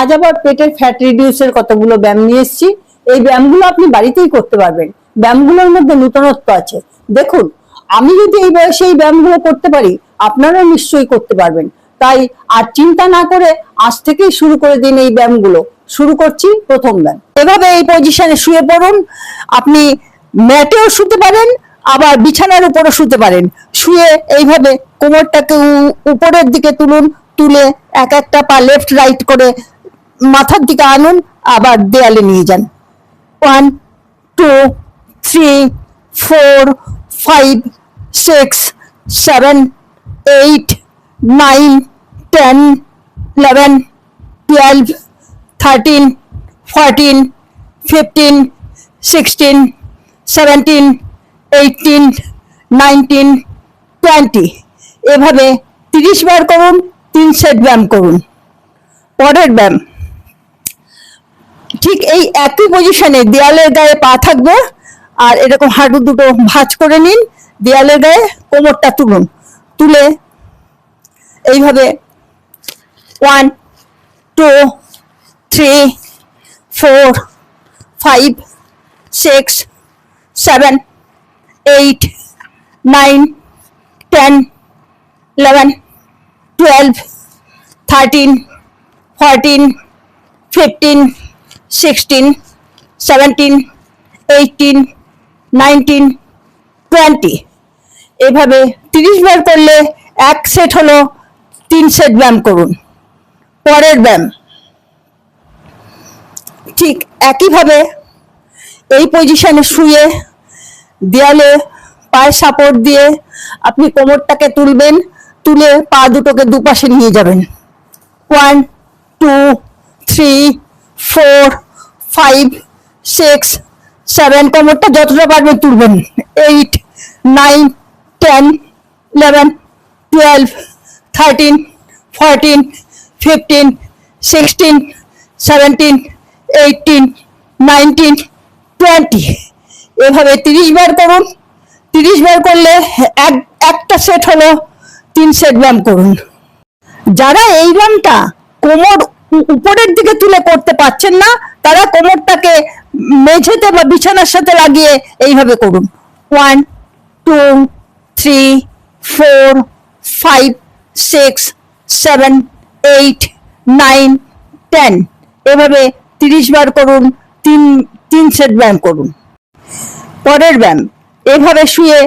আজ আবার পেটের ফ্যাট রিডিউসের কতগুলো ব্যায়াম নিয়ে এসেছি। এই ব্যায়ামগুলো আপনি বাড়িতেই করতে পারবেন। ব্যায়ামগুলোর মধ্যে নূতনত্ব আছে। দেখুন, আমি যদি এই বয়সে এই ব্যায়ামগুলো করতে পারি, আপনারাও নিশ্চয়ই করতে পারবেন। তাই আর চিন্তা না করে আজ থেকেই শুরু করে দিন এই ব্যায়ামগুলো। শুরু করছি প্রথম ব্যায়াম। এভাবে এই পজিশনে শুয়ে পড়ুন। আপনি ম্যাটেও শুতে পারেন, আবার বিছানার উপরে শুতে পারেন। শুয়ে এইভাবে কোমরটাকে উপরের দিকে তুলুন। তুলে এক একটা পা লেফট রাইট করে মাথার দিকে আনুন, আবার দেয়ালে নিয়ে যান। One, two, three, four, five, six, seven, eight, nine, ten, eleven, twelve, thirteen, fourteen, fifteen, sixteen, seventeen eighteen nineteen, twenty. এভাবে তিরিশ বার করুন, তিন সেট ব্যায়াম করুন। পরের ব্যায়াম। ঠিক এই একই পজিশনে দেয়ালের গায়ে পা থাকবে, আর এরকম হাঁটু দুটো ভাঁজ করে নিন, দেয়ালের গায়ে কোমরটা তুলুন, তুলে এইভাবে one two three four five six seven eight nine ten eleven twelve thirteen fourteen fifteen sixteen seventeen eighteen nineteen twenty এভাবে তিরিশ বার করলে এক সেট হলো তিন সেট ব্যায়াম করুন। পরের ব্যায়াম। ঠিক একইভাবে এই পজিশনে শুয়ে দেয়ালে পায়ে সাপোর্ট দিয়ে আপনি কোমরটাকে তুলবেন, তুলে পা দুটোকে দুপাশে নিয়ে যাবেন। One two three four five six seven কোমরটা যতটা পারবেন তুলবেন। Eight nine ten eleven twelve thirteen fourteen fifteen sixteen seventeen eighteen nineteen twenty এভাবে তিরিশ বার করুন। তিরিশ বার করলে এক, একটা সেট হলো, তিন সেট ব্যায়াম করুন। যারা এই ব্যায়ামটা কোমর উপরের দিকে তুলে করতে পারছেন না, তারা কোমরটাকে মেঝেতে বা বিছানার সাথে লাগিয়ে এইভাবে করুন। One two three four five six seven eight nine ten এভাবে তিরিশ বার করুন, তিন তিন সেট ব্যায়াম করুন। পরের ব্যায়াম, এভাবে শুয়ে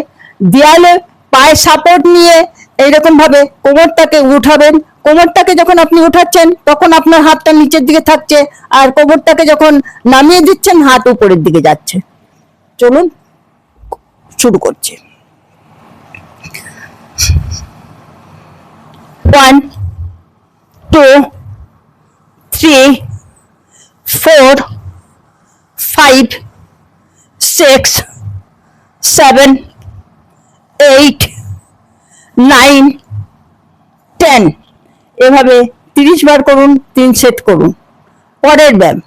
দেয়ালে পায়ে সাপোর্ট নিয়ে এইরকম ভাবে কোমরটাকে উঠাবেন। কোমরটাকে যখন আপনি উঠাচ্ছেন, তখন আপনার হাতটা নিচের দিকে থাকছে আর কোমরটাকে যখন নামিয়ে দিচ্ছেন, হাত উপরের দিকে যাচ্ছে। চলুন, শুরু করছি। One two three four five six seven eight nine ten এভাবে তিরিশ বার করুন, তিন সেট করুন। পরের ব্যায়াম।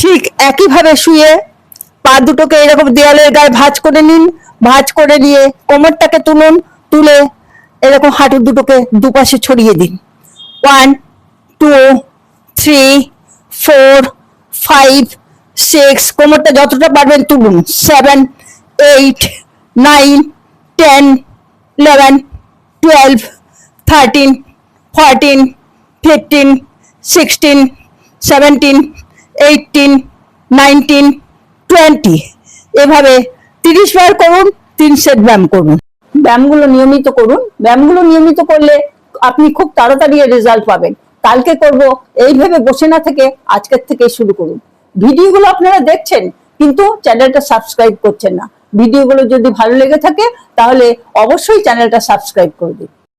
ঠিক একইভাবে শুয়ে পা দুটোকে এরকম দেওয়ালের গায়ে ভাঁজ করে নিন, ভাঁজ করে নিয়ে কোমরটাকে তুলুন, তুলে এরকম হাঁটু দুটোকে দুপাশে ছড়িয়ে দিন। One, two, three, four, five, six, কোমরটা যতটা পারবেন তুলুন। Seven, eight, nine, ten, eleven, twelve thirteen fourteen fifteen sixteen seventeen eighteen nineteen twenty এভাবে তিরিশ বার করুন, তিন সেট ব্যায়াম করুন। ব্যায়ামগুলো নিয়মিত করুন। ব্যায়ামগুলো নিয়মিত করলে আপনি খুব তাড়াতাড়ি রেজাল্ট পাবেন। কালকে করব এইভাবে বসে না থেকে আজকের থেকে শুরু করুন। ভিডিওগুলো আপনারা দেখছেন, কিন্তু চ্যানেলটা সাবস্ক্রাইব করছেন না। ভিডিওগুলো যদি ভালো লেগে থাকে, তাহলে অবশ্যই চ্যানেলটা সাবস্ক্রাইব করে দিন।